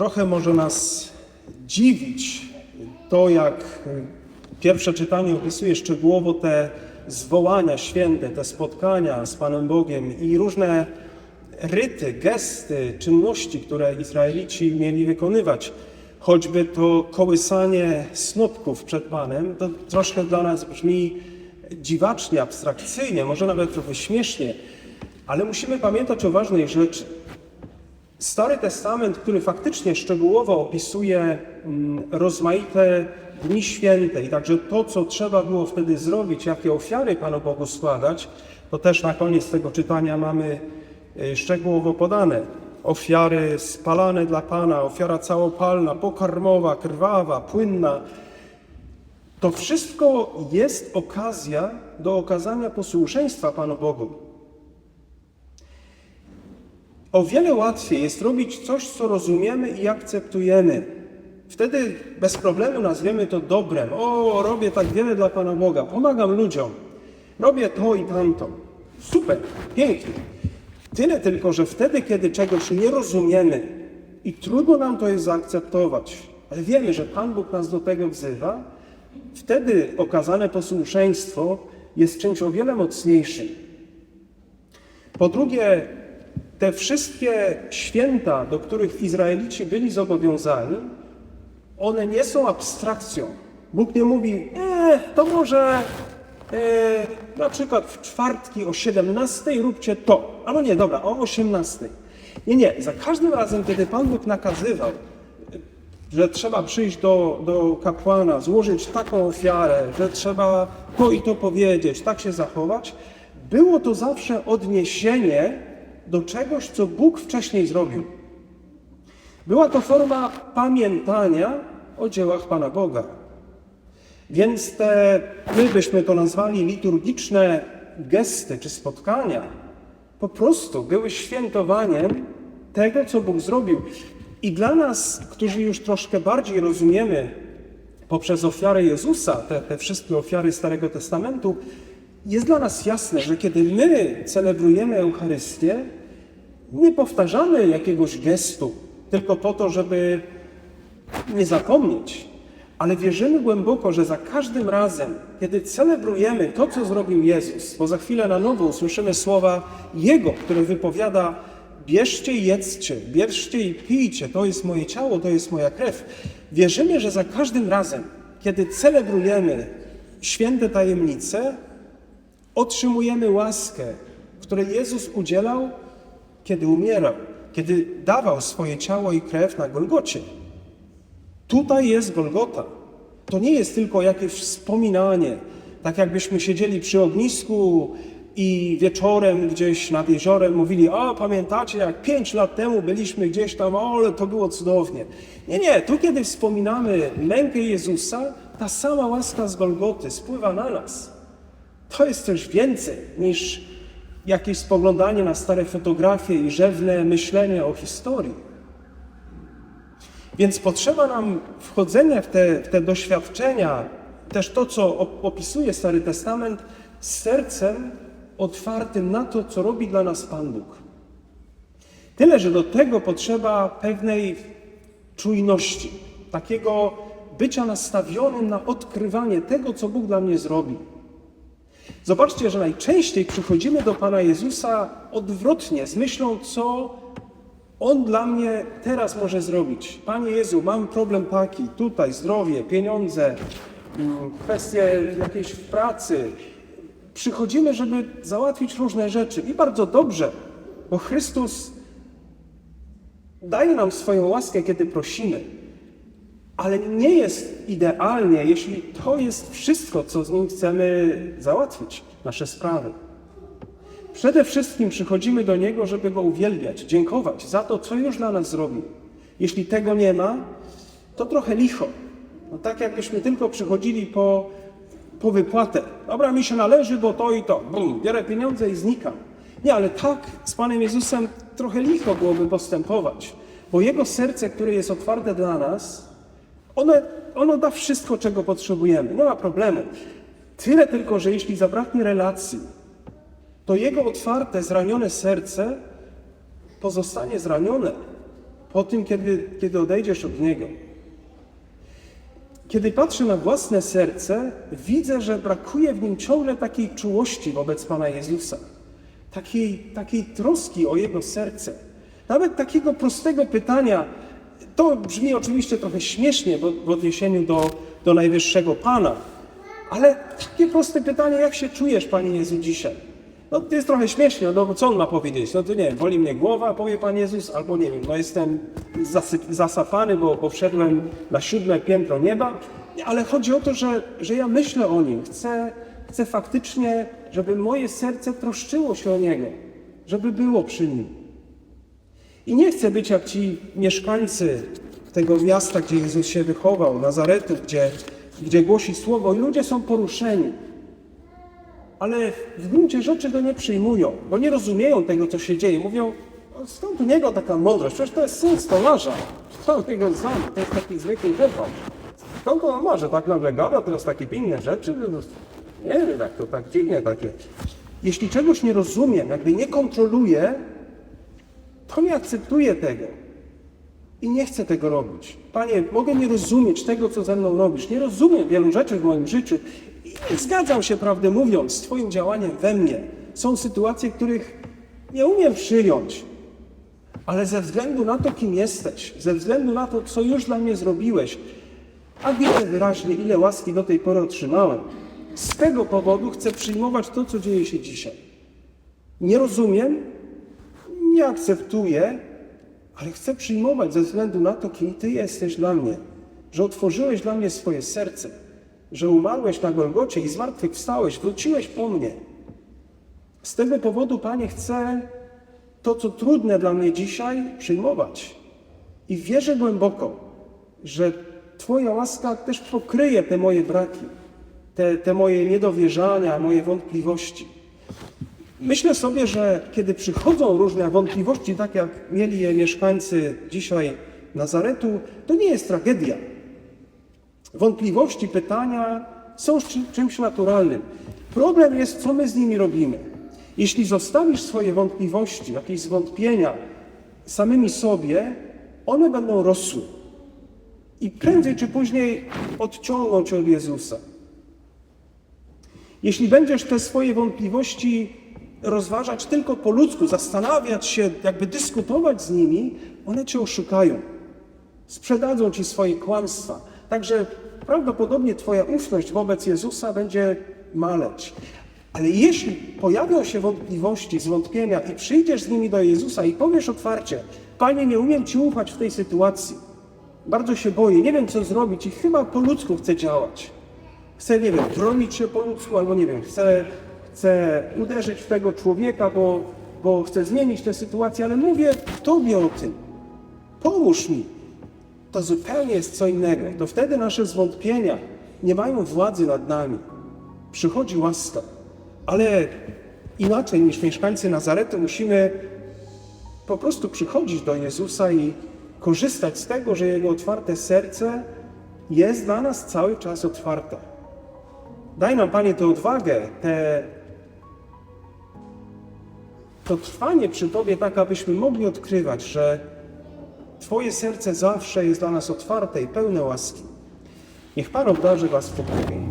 Trochę może nas dziwić to, jak pierwsze czytanie opisuje szczegółowo te zwołania święte, te spotkania z Panem Bogiem i różne ryty, gesty, czynności, które Izraelici mieli wykonywać. Choćby to kołysanie snopków przed Panem, to troszkę dla nas brzmi dziwacznie, abstrakcyjnie, może nawet trochę śmiesznie, ale musimy pamiętać o ważnej rzeczy. Stary Testament, który faktycznie szczegółowo opisuje mm, rozmaite dni święte i także to, co trzeba było wtedy zrobić, jakie ofiary Panu Bogu składać, to też na koniec tego czytania mamy y, szczegółowo podane. Ofiary spalane dla Pana, ofiara całopalna, pokarmowa, krwawa, płynna. To wszystko jest okazja do okazania posłuszeństwa Panu Bogu. O wiele łatwiej jest robić coś, co rozumiemy i akceptujemy. Wtedy bez problemu nazwiemy to dobrem. O, robię tak wiele dla Pana Boga, pomagam ludziom, robię to i tamto. Super, pięknie. Tyle tylko, że wtedy, kiedy czegoś nie rozumiemy i trudno nam to jest zaakceptować, ale wiemy, że Pan Bóg nas do tego wzywa, wtedy okazane posłuszeństwo jest czymś o wiele mocniejszym. Po drugie, te wszystkie święta, do których Izraelici byli zobowiązani, one nie są abstrakcją. Bóg nie mówi, e, to może e, na przykład w czwartki o 17 róbcie to, albo nie, dobra, o 18. Nie, nie, za każdym razem, kiedy Pan Bóg nakazywał, że trzeba przyjść do, do kapłana, złożyć taką ofiarę, że trzeba to i to powiedzieć, tak się zachować, było to zawsze odniesienie do czegoś, co Bóg wcześniej zrobił. Była to forma pamiętania o dziełach Pana Boga. Więc te, my byśmy to nazwali liturgiczne gesty czy spotkania, po prostu były świętowaniem tego, co Bóg zrobił. I dla nas, którzy już troszkę bardziej rozumiemy poprzez ofiarę Jezusa, te, te wszystkie ofiary Starego Testamentu, jest dla nas jasne, że kiedy my celebrujemy Eucharystię, nie powtarzamy jakiegoś gestu tylko po to, żeby nie zapomnieć, ale wierzymy głęboko, że za każdym razem, kiedy celebrujemy to, co zrobił Jezus, bo za chwilę na nowo usłyszymy słowa Jego, które wypowiada: Bierzcie i jedzcie, bierzcie i pijcie, to jest moje ciało, to jest moja krew. Wierzymy, że za każdym razem, kiedy celebrujemy święte tajemnice, otrzymujemy łaskę, której Jezus udzielał, kiedy umierał, kiedy dawał swoje ciało i krew na Golgocie. Tutaj jest Golgota. To nie jest tylko jakieś wspominanie, tak jakbyśmy siedzieli przy ognisku i wieczorem gdzieś nad jeziorem mówili, o pamiętacie jak pięć lat temu byliśmy gdzieś tam, o, ale to było cudownie. Nie, nie, tu kiedy wspominamy mękę Jezusa, ta sama łaska z Golgoty spływa na nas. To jest coś więcej niż jakieś spoglądanie na stare fotografie i rzewne myślenie o historii. Więc potrzeba nam wchodzenia w te, w te doświadczenia, też to, co opisuje Stary Testament, z sercem otwartym na to, co robi dla nas Pan Bóg. Tyle, że do tego potrzeba pewnej czujności, takiego bycia nastawionym na odkrywanie tego, co Bóg dla mnie zrobi. Zobaczcie, że najczęściej przychodzimy do Pana Jezusa odwrotnie, z myślą, co On dla mnie teraz może zrobić. Panie Jezu, mam problem taki, tutaj zdrowie, pieniądze, mm, kwestie jakiejś w pracy. Przychodzimy, żeby załatwić różne rzeczy i bardzo dobrze, bo Chrystus daje nam swoją łaskę, kiedy prosimy. Ale nie jest idealnie, jeśli to jest wszystko, co z nim chcemy załatwić, nasze sprawy. Przede wszystkim przychodzimy do Niego, żeby Go uwielbiać, dziękować za to, co już dla nas zrobił. Jeśli tego nie ma, to trochę licho. No tak jakbyśmy tylko przychodzili po, po wypłatę. Dobra, mi się należy, bo to i to. Bum, biorę pieniądze i znikam. Nie, ale tak z Panem Jezusem trochę licho byłoby postępować, bo Jego serce, które jest otwarte dla nas, ono, ono da wszystko, czego potrzebujemy. Nie ma problemu. Tyle tylko, że jeśli zabraknie relacji, to jego otwarte, zranione serce pozostanie zranione. po tym, kiedy, kiedy odejdziesz od Niego. Kiedy patrzę na własne serce, widzę, że brakuje w nim ciągle takiej czułości wobec Pana Jezusa, takiej, takiej troski o Jego serce. Nawet takiego prostego pytania, to brzmi oczywiście trochę śmiesznie w odniesieniu do, do Najwyższego Pana, ale takie proste pytanie, jak się czujesz, Panie Jezu, dzisiaj? No to jest trochę śmiesznie, no co on ma powiedzieć? No to nie wiem, boli mnie głowa, powie Pan Jezus, albo nie wiem, no jestem zasapany, bo, bo wszedłem na siódme piętro nieba, ale chodzi o to, że, że ja myślę o Nim, chcę, chcę faktycznie, żeby moje serce troszczyło się o Niego, żeby było przy Nim. I nie chcę być jak ci mieszkańcy tego miasta, gdzie Jezus się wychował, Nazaretu, gdzie, gdzie głosi słowo i ludzie są poruszeni. Ale w gruncie rzeczy go nie przyjmują, bo nie rozumieją tego, co się dzieje. Mówią, "O, skąd u niego taka mądrość? Przecież to jest syn stolarza. Skąd tego znam? To jest taki zwykły żywot. Skąd on może tak nagle gada teraz takie inne rzeczy? No, Nie wiem, jak to tak dziwnie takie. Jeśli czegoś nie rozumiem, jakby nie kontroluję, to nie akceptuję tego. I nie chcę tego robić. Panie, mogę nie rozumieć tego, co ze mną robisz. Nie rozumiem wielu rzeczy w moim życiu. I nie zgadzam się, prawdę mówiąc, z Twoim działaniem we mnie. Są sytuacje, których nie umiem przyjąć. Ale ze względu na to, kim jesteś, ze względu na to, co już dla mnie zrobiłeś, a widzę wyraźnie, ile łaski do tej pory otrzymałem, z tego powodu chcę przyjmować to, co dzieje się dzisiaj. Nie rozumiem, nie akceptuję, ale chcę przyjmować ze względu na to, kim Ty jesteś dla mnie, że otworzyłeś dla mnie swoje serce, że umarłeś na Golgocie i zmartwychwstałeś, wróciłeś po mnie. Z tego powodu, Panie, chcę to, co trudne dla mnie dzisiaj, przyjmować. I wierzę głęboko, że Twoja łaska też pokryje te moje braki, te, te moje niedowierzania, moje wątpliwości. Myślę sobie, że kiedy przychodzą różne wątpliwości, tak jak mieli je mieszkańcy dzisiaj Nazaretu, to nie jest tragedia. Wątpliwości, pytania są czym- czymś naturalnym. Problem jest, co my z nimi robimy. Jeśli zostawisz swoje wątpliwości, jakieś zwątpienia samymi sobie, one będą rosły. I prędzej czy później odciągną cię od Jezusa. Jeśli będziesz te swoje wątpliwości rozważać tylko po ludzku, zastanawiać się, jakby dyskutować z nimi, one cię oszukają. Sprzedadzą ci swoje kłamstwa. Także prawdopodobnie twoja ufność wobec Jezusa będzie maleć. Ale jeśli pojawią się wątpliwości, zwątpienia i przyjdziesz z nimi do Jezusa i powiesz otwarcie, Panie, nie umiem Ci ufać w tej sytuacji. Bardzo się boję, nie wiem co zrobić i chyba po ludzku chcę działać. Chcę, nie wiem, bronić się po ludzku, albo nie wiem, chcę, chcę uderzyć w tego człowieka, bo, bo chcę zmienić tę sytuację, ale mówię Tobie o tym. Pomóż mi. To zupełnie jest co innego. To wtedy nasze zwątpienia nie mają władzy nad nami. Przychodzi łaska. Ale inaczej niż mieszkańcy Nazaretu musimy po prostu przychodzić do Jezusa i korzystać z tego, że Jego otwarte serce jest dla nas cały czas otwarte. Daj nam, Panie, tę odwagę, te, to trwanie przy Tobie, tak abyśmy mogli odkrywać, że Twoje serce zawsze jest dla nas otwarte i pełne łaski. Niech Pan obdarzy Was spokojem.